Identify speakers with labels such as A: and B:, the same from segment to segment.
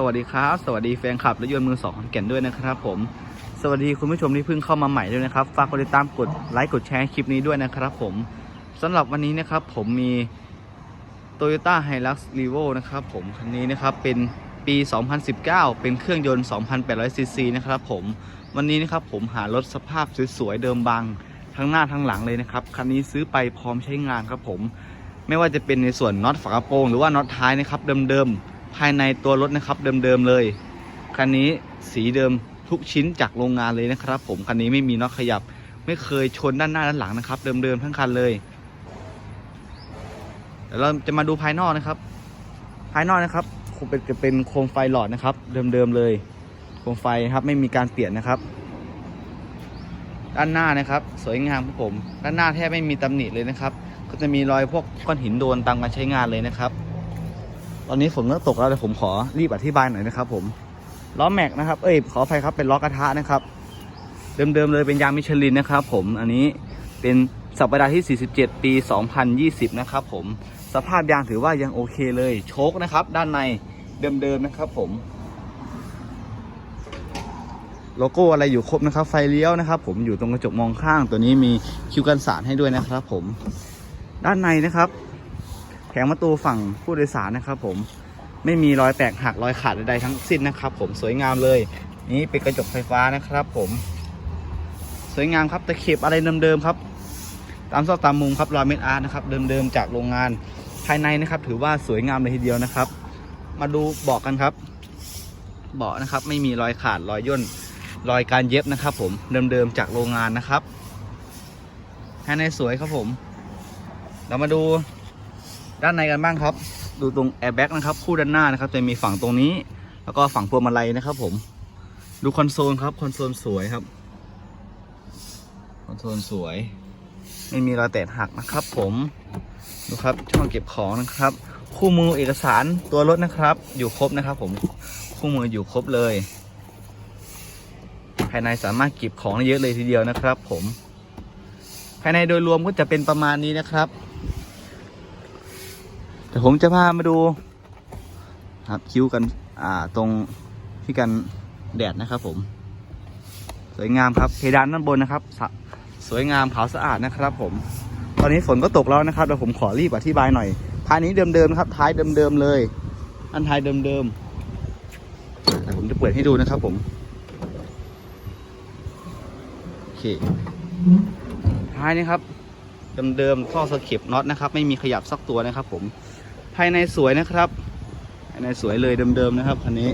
A: สวัสดีครับ สวัสดีแฟนคลับและยนต์มือสองขอนแก่นด้วยนะครับผม สวัสดีคุณผู้ชมที่เพิ่งเข้ามาใหม่ด้วยนะครับ ฝากกดติดตามกดไลค์กดแชร์คลิปนี้ด้วยนะครับผมสำหรับวันนี้นะครับผมมี Toyota Hilux Revo นะครับผมคันนี้นะครับเป็นปี 2019 เป็นเครื่องยนต์ 2,800 ซีซีนะครับผม วันนี้นะครับผมหารถสภาพสวยๆเดิมบางทั้งหน้าทั้งหลังเลยนะครับ คันนี้ซื้อไปพร้อมใช้งานครับผม ไม่ว่าจะเป็นในส่วนน็อตฝากระโปรงหรือว่าน็อตท้ายนะครับเดิมๆ ภายในตัวรถนะครับเดิมๆเลย คันนี้สีเดิมทุกชิ้นจากโรงงานเลยนะครับ ผมคันนี้ไม่มีน็อตขยับ ไม่เคยชนด้านหน้าด้านหลังนะครับเดิมๆทั้งคันเลยเดี๋ยวเราจะมาดูภายนอกนะครับ ภายนอกนะครับคงเป็นจะเป็นโคมไฟหลอดนะครับ เดิมๆเลย โคมไฟครับไม่มีการเปลี่ยนนะครับ ด้านหน้านะครับ สวยงามครับผม ด้านหน้าแทบไม่มีตำหนิเลยนะครับ ก็จะมีรอยพวกก้อนหินโดนตามการใช้งานเลยนะครับ ตอนนี้ฝนก็ตกแล้วเดี๋ยวผมขอรีบอธิบายหน่อยนะครับ ผมล้อแม็กนะครับ เอ้ยขออภัยครับเป็นล้อกระทะนะครับ เดิมๆเลยเป็นยางมิชลินนะครับ ผมอันนี้เป็นสัปดาห์ที่ 47 ปี 2020 นะครับ ผมสภาพยางถือว่ายังโอเคเลยโชคนะครับ ด้านในเดิมๆนะครับผม โลโก้อะไรอยู่ครบนะครับ ไฟเลี้ยวนะครับ ผมอยู่ตรงกระจกมองข้างตัวนี้มีคิวกันสารให้ด้วยนะครับ ผม ด้านในนะครับ แผงประตูฝั่งผู้โดยสารนะครับผมไม่มีรอยแตกหักรอยขาดใดๆทั้งสิ้นนะครับ ผมสวยงามเลย นี่เป็นกระจกไฟฟ้านะครับ ผมสวยงามครับตะเข็บอะไรเดิมๆครับ ตามซอกตามมุมครับรอยเม็ดอาร์ตนะครับเดิมๆจากโรงงานภายในนะครับ ถือว่าสวยงามเลยทีเดียวนะครับ มาดูเบาะกันครับเบาะนะครับ ไม่มีรอยขาดรอยย่นรอยการเย็บนะครับ ผมเดิมๆจากโรงงานนะครับภายในสวยครับผม เรามาดู ด้านในกันบ้างครับ ดูตรงแอร์แบ็กนะครับ คู่ด้านหน้านะครับจะมีฝั่งตรงนี้ แล้วก็ฝั่งพวงมาลัยนะครับ ผม ดูคอนโซลครับคอนโซลสวยครับ คอนโซลสวย ไม่มีรอยแตกหักนะครับ ผมดูครับช่องเก็บของนะครับ คู่มือเอกสารตัวรถนะครับ อยู่ครบนะครับ ผมคู่มืออยู่ครบเลย ภายในสามารถเก็บของได้เยอะเลยทีเดียวนะครับ ผม ภายในโดยรวมก็จะเป็นประมาณนี้นะครับ ผมจะพามาดู ครับคิ้วกัน อ่าตรงที่กันแดดนะครับผม สวยงามครับเพดานด้านบนนะครับสสวยงามขาวสะอาดนะครับ ผม ตอนนี้ฝนก็ตกแล้วนะครับเดี๋ยวผมขอรีบอธิบายหน่อยภายนี้เดิมๆครับ ท้ายเดิมๆเลย อันท้ายเดิมๆแต่ผมจะเปิดให้ดูนะครับ ผมโอเคท้ายนี้ครับเดิมๆท่อสเก็บน็อตนะครับ ไม่มีขยับสักตัวนะครับ ผม ภายในสวยนะครับภายในสวยเลยเดิมๆนะครับคันนี้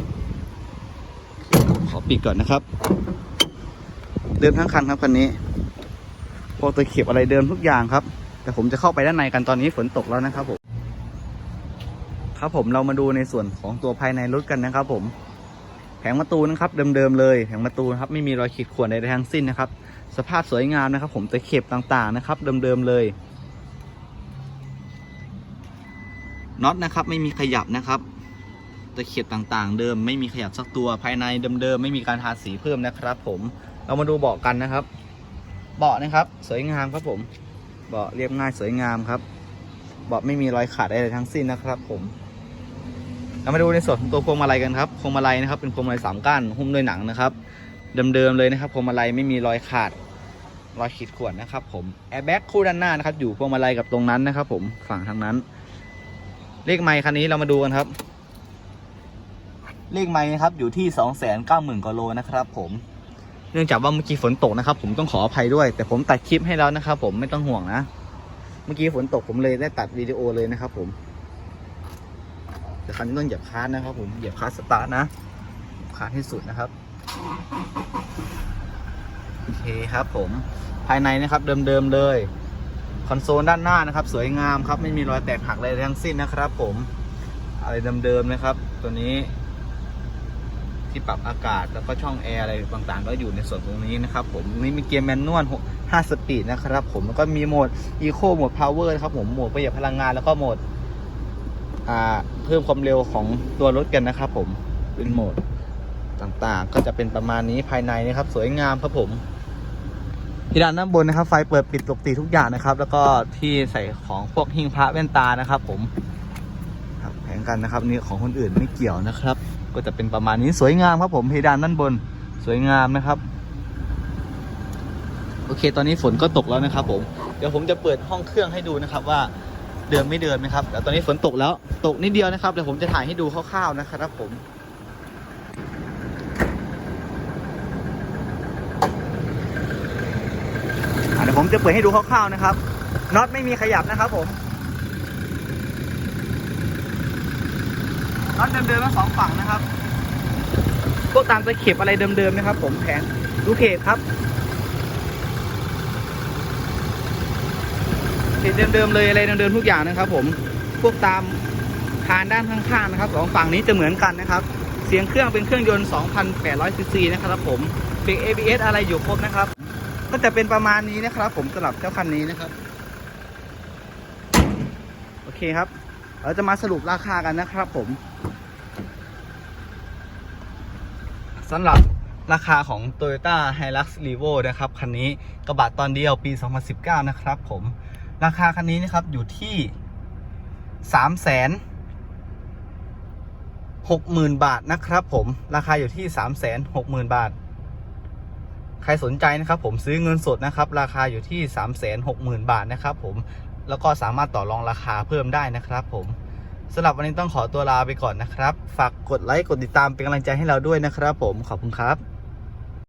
A: ขอปิดก่อนนะครับ เดิมทั้งคันครับคันนี้พวกตะเข็บอะไรเดิมทุกอย่างครับ แต่ผมจะเข้าไปด้านในกันตอนนี้ฝนตกแล้วนะครับผมครับผมเรามาดูในส่วนของตัวภายในรถกันนะครับ ผมแผงประตูนะครับเดิมๆเลยแผงประตูครับไม่มีรอยขีดข่วนใดๆทั้งสิ้นนะครับ สภาพสวยงามนะครับ ผมตะเข็บต่างๆนะครับ เดิมๆเลย น็อตนะครับไม่มีขยับนะครับตะเข็บต่างๆ เดิมไม่มีขยับสักตัวภายในเดิมๆไม่มีการทาสีเพิ่มนะครับ ผมเรามาดูเบาะกันนะครับ เบาะนะครับ สวยงามครับผม เบาะเรียบง่ายสวยงามครับ เบาะไม่มีรอยขาดใดๆทั้งสิ้นนะครับ ผมเรามาดูในส่วนของตัวพวงมาลัยกันครับพวงมาลัยนะครับเป็นพวงมาลัยสามก้านหุ้มด้วยหนังนะครับ เดิมๆเลยนะครับพวงมาลัยไม่มีรอยขาดรอยขีดข่วนนะครับ ผมแอร์แบ็กคู่ด้านหน้านะครับ อยู่พวงมาลัยกับตรงนั้นนะครับ ผมฝั่งทางนั้น เลขไมค์คันนี้เรามาดูกันครับ เลขไมค์นะครับอยู่ที่สองแสนเก้าหมื่นกว่าโลนะครับผมเนื่องจากว่าเมื่อกี้ฝนตกนะครับ ผมต้องขออภัยด้วย แต่ผมตัดคลิปให้แล้วนะครับ ผมไม่ต้องห่วงนะ เมื่อกี้ฝนตกผมเลยได้ตัดวิดีโอเลยนะครับ ผมแต่คันนี้ต้องเหยียบคลัสนะครับ ผมเหยียบคลัสสตาร์ทนะคลัสที่สุดนะครับโอเคครับผมภายในนะครับเดิมๆเลย คอนโซลด้านหน้านะครับ สวยงามครับ ไม่มีรอยแตกหักอะไรทั้งสิ้นนะครับ ผมอะไรเดิมๆนะครับ ตัวนี้ที่ปรับอากาศแล้วก็ช่องแอร์อะไรต่างๆ ก็อยู่ในส่วนตรงนี้นะครับผมนี่มีเกียร์แมนนวล5สปีดนะครับผมแล้วก็มีโหมด Eco โหมด Power นะครับผมโหมดประหยัดพลังงานแล้วก็โหมดเพิ่มความเร็วของตัวรถกันนะครับผมเป็นโหมดต่างๆ ก็จะเป็นประมาณนี้ภายในนะครับ สวยงามครับผม ที่ด้านด้านบนนะครับ ไฟเปิดปิดปกติทุกอย่างนะครับ แล้วก็ที่ใส่ของพวกหิ้งพระแว่นตานะครับ ผมครับแผงกันนะครับนี่ของคนอื่นไม่เกี่ยวนะครับ ก็จะเป็นประมาณนี้สวยงามครับ ผมเพดานด้านบนสวยงามนะครับ โอเค ตอนนี้ฝนก็ตกแล้วนะครับ ผมเดี๋ยวผมจะเปิดห้องเครื่องให้ดูนะครับว่าเดินไม่เดินนะครับแต่ตอนนี้ฝนตกแล้วตกนิดเดียวนะครับเดี๋ยวผมจะถ่ายให้ดูคร่าวๆนะครับผม อะเดี๋ยวผม จะเปิดให้ดูคร่าวๆนะครับน็อตไม่มีขยับนะครับผมน็อตเดิมๆทั้งสองฝั่งนะครับพวกตามตะเข็บอะไรเดิมๆนะครับ ผมแผงลูเพจครับเพจเดิมๆเลยอะไรเดิมๆทุกอย่างนะครับ ผมพวกตามคานด้านข้างๆนะครับสองฝั่งนี้จะเหมือนกันนะครับ เสียงเครื่องเป็นเครื่องยนต์ 2,800ซีซีนะครับผมเบรก ABS อะไรอยู่ครบนะครับ ก็จะเป็นประมาณนี้นะครับ ผมสำหรับเจ้าคันนี้นะครับ โอเคครับ เราจะมาสรุปราคากันนะครับ ผมสำหรับราคาของ Toyota Hilux Revo นะครับ คันนี้กระบะตอนเดียวปี 2019 นะครับ ผมราคาคันนี้นะครับอยู่ที่3 0 0 0 0 60,000บาทนะครับผมราคาอยู่ที่3 6 0 0 0 0บาท ใครสนใจนะครับผมซื้อเงินสดนะครับ ราคาอยู่ที่ 3 6 0 0 0 0 บาทนะครับผมแล้วก็สามารถต่อรองราคาเพิ่มได้นะครับผมสำหรับวันนี้ต้องขอตัวลาไปก่อนนะครับ ฝากกดไลค์กดติดตามเป็นกำลังใจให้เราด้วยนะครับผมขอบคุณครับ